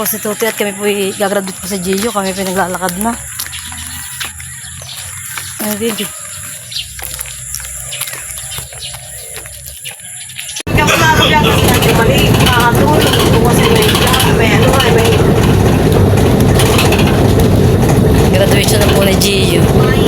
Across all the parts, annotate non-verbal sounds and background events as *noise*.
po si Tuti at kami po gagraduate po sa Gio. Kami po naglalakad na. Ay, thank you. Graduation na po na Gio.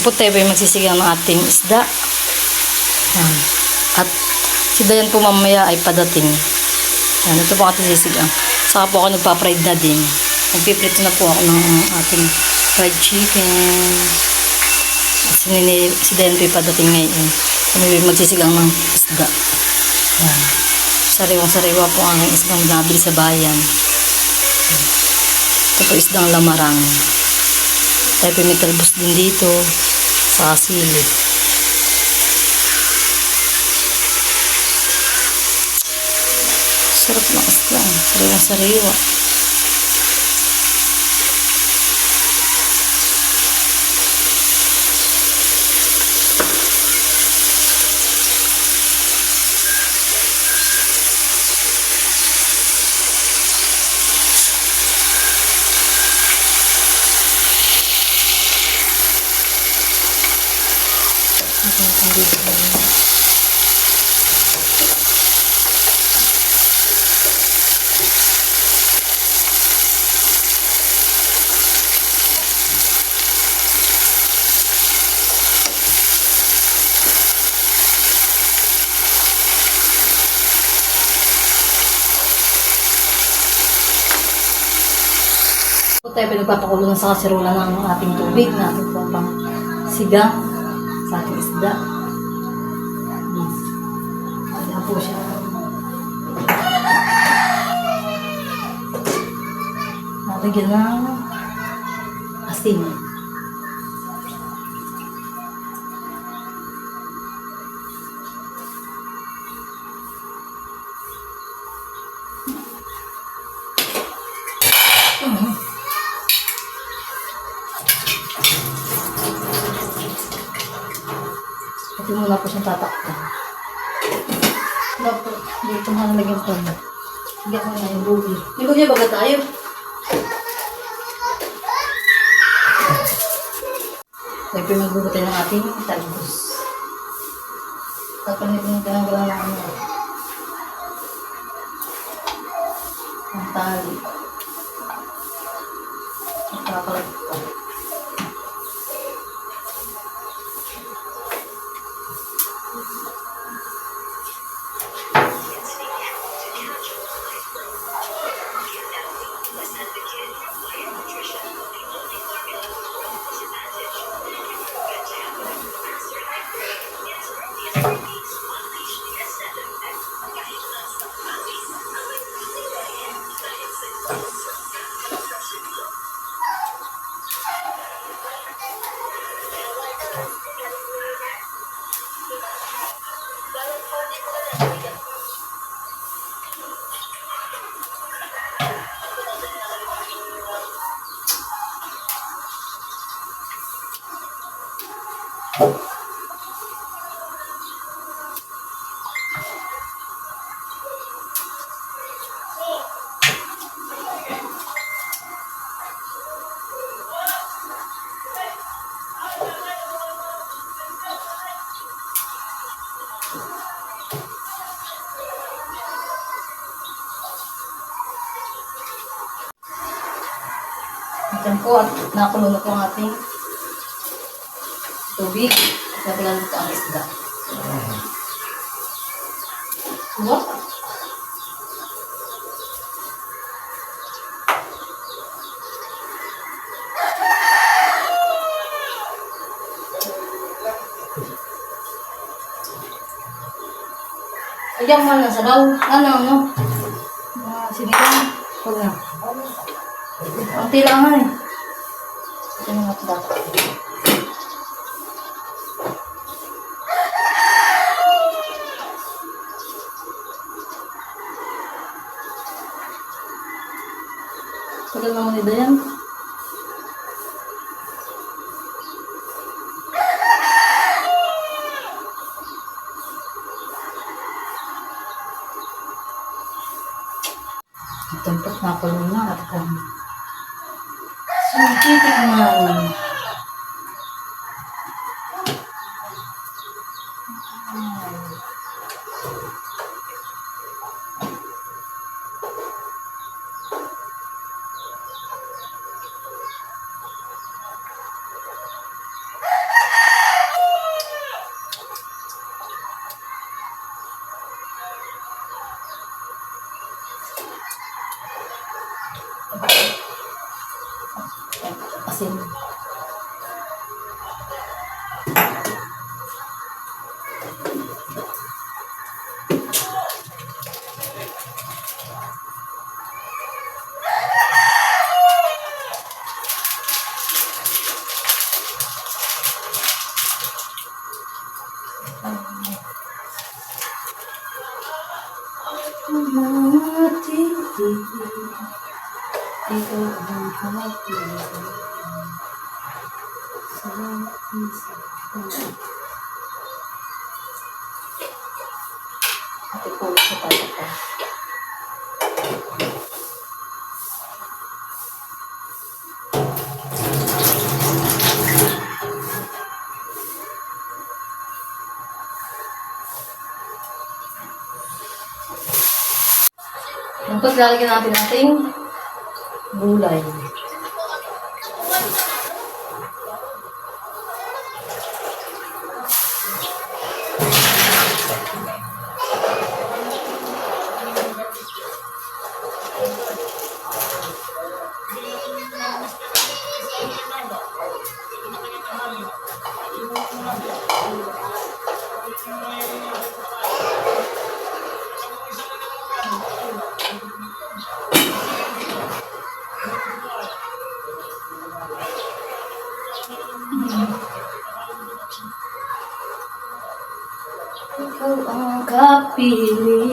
Po tayo ay magsisigang ng ating isda. Yan. At si Dayan po mamaya ay padating. Yan, ito po ating sisigang. Saka po ako nagpa-fried na din. Nagpiprito na po ako ng ating fried chicken. Si, nini, si Dayan po padating ngayon. Kami magsisigang ng isda. Yan. Sariwang-sariwa po ang isdang nabili sa bayan. Ito po isdang lamarang. Po may talbos din dito sa sili. Sarap ng isda. Sariwa-sariwa. Po tayo pinagpapakulo na sa kasirola ng ating tubig na ating pang sigang Nalagyan ng asin. Pati muna po siyang tatakpan. Dapat, dito nga nalagyan ko na. Hindi ako na yung bugi. May bugi baga tayo. Tayo po magbubutay ng ating talbos. Tapos nito yung tinanggalan ng ano. Ang tali. Nagkakalag po at nakulo na po ang ating tubig. Natilan po ang isda. Diba? Ayan mo na sa daw. Ano, ano? Sige lang. Huwag na. Ang tilangan eh. Ito dapat. Tagal naman ni Dayan. Ate po, sa pala pa. Tapos lalagyan natin nating gulay. You.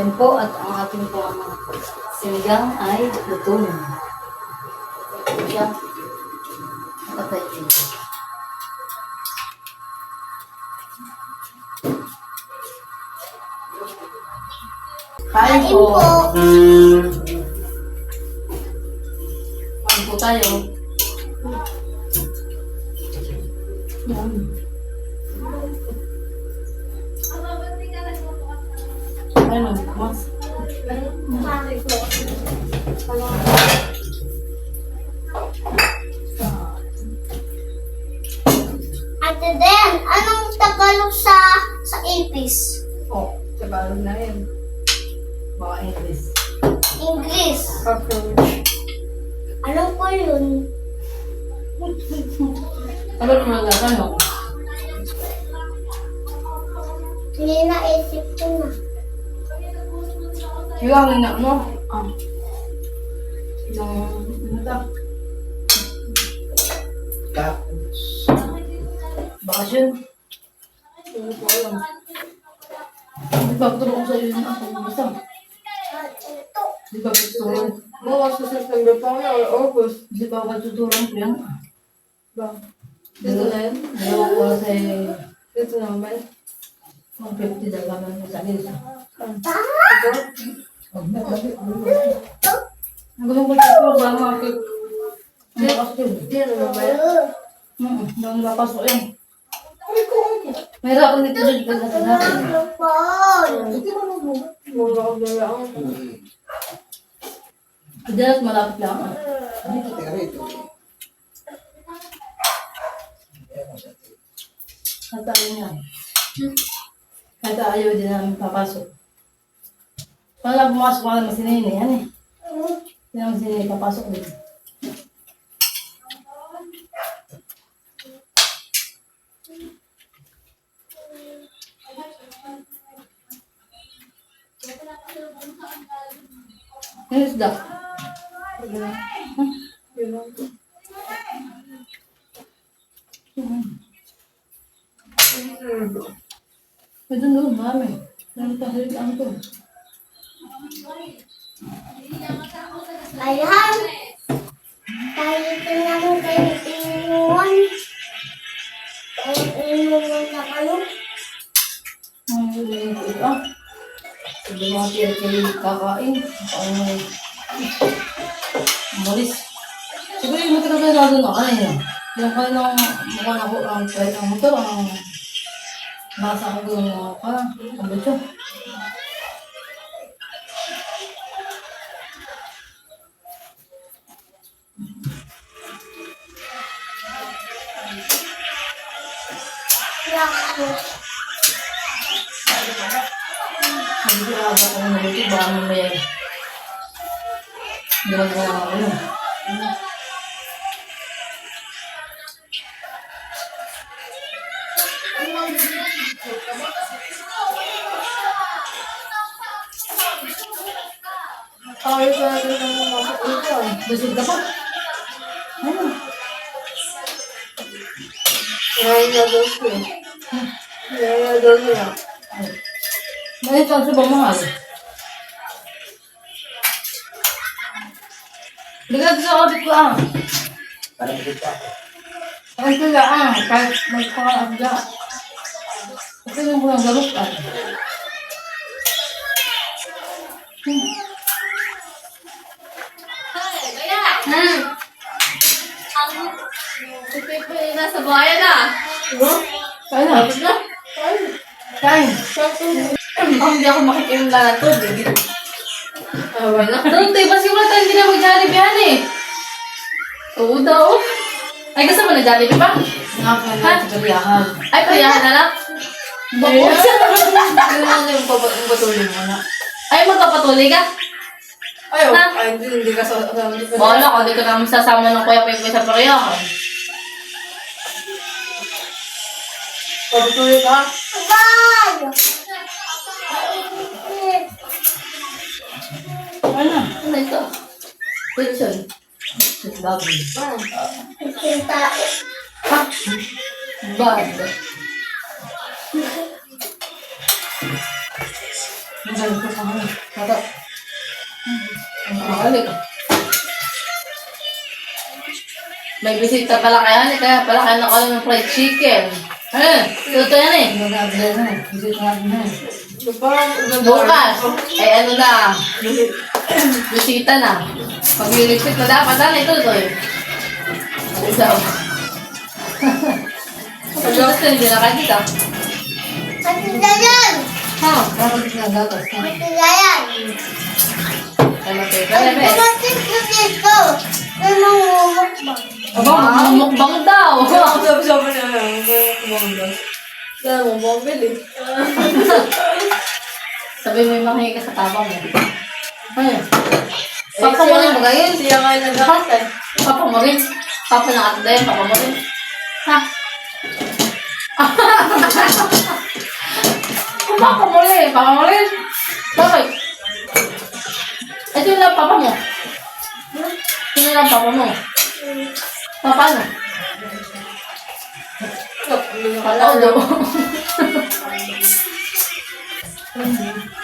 Yan po, at ang ating po mga sinigang ay luto na. Siya. Nakatay din. Kain Kain po. Tagalog na yun. Baka English. English. Cockroach. Ano po yun? Ano ko na ano? Hindi naisip ko na. Yung na ano? Ah. Na yun? Dalawa ko sa Dito naman. 150 dalawa mo sa akin. Ito? Ang gusto ko sa programa ako. Ang lakas yun. Hindi na naman. Hmm, ang lakas ko yan. Mayroon ako nito dyan pag Ano? Mga ako na lang. Madalas malapit lang. ah. At ayaw niya. At ayaw din namin papasok. Wala pumasok ka naman si Nene, yan eh. Hindi naman si Nene papasok din. Yung isda. Yun lang. Pwede doon, marami. Marami pa halit ang to. Ayan. Tayo ito naman kayo inuwan. Tayo inuwan na kayo. Ang huli ko ito ah. Sabi mga tiyan kayo kakain. Ang malis. Siguro yung matagal na doon na kanina. Yung kanina mukha na ko ang kahit ang motor ang Nasa ako gumawa ka. Ang butyo. Hindi ko alam kung ano ito. Baka mamaya. Ko alam kung ano. Ayos na natin ang mga kapatid. Busog ka pa? Ano? Ngayon na daw siya. Ngayon na daw niya. Ngayon lang sa mahal. Bigla sa audit ko ah. Ang sila ah, kahit magpaka-abda. Kasi yung mga galok ah. Hmm. Si Pepe ay nasa bayan ah. Kaya na. Kain. Baka hindi ako makikinig na to. Awa na. Doon tayo, kasi wala tayong ginawag Jollibee yan eh. Oo daw. Ay, gusto mo na Jollibee pa? Galiyahan. Ay, payahan na lang. Bakit? Ano na yung yung patuloy mo na? Ay, magkapatuloy ka? Ay, oh, Ha? ay, hindi, hindi ka sa... Wala, kung di ka naman sasama ng kuya Pepe sa parehahan. Patuloy ka. Ano? Ano ito? Wilson. Baboy. Bad. Ang galing ko sa ano. Ito. Ang mahalik. May bisita pala kaya ni kaya pala kaya nakala ng fried chicken. Eh, ito yan eh. Magaganda na. Ko nga na. Parang... Bukas. Ay ano na. Bisita na. Pagliligpit na dapat ano ito ito eh. Isa. *laughs* Pag gusto hindi na kayo dito. Matigayan! Ha? Parang hindi na gatas. ha? Matigayan! Kayo? Kaya be. Tumatik na dito! May mangungukbang. Aba, mukbang daw. Sabi-sabi na lang. Bumangga. Dahil mo, bumabili. *laughs* Sabi mo yung makingi ka sa tabang mo. Ano? Papa mo rin ba yun? Siya nga nag-hatay. Papa mo rin? Papa ng ate Dayan, papa mo rin? Ha? *laughs* papa mo rin, papa mo rin. Bakit? Ito yung lang papa mo. Sino lang papa mo? Papa ano? Kala ko daw. *laughs* 欢迎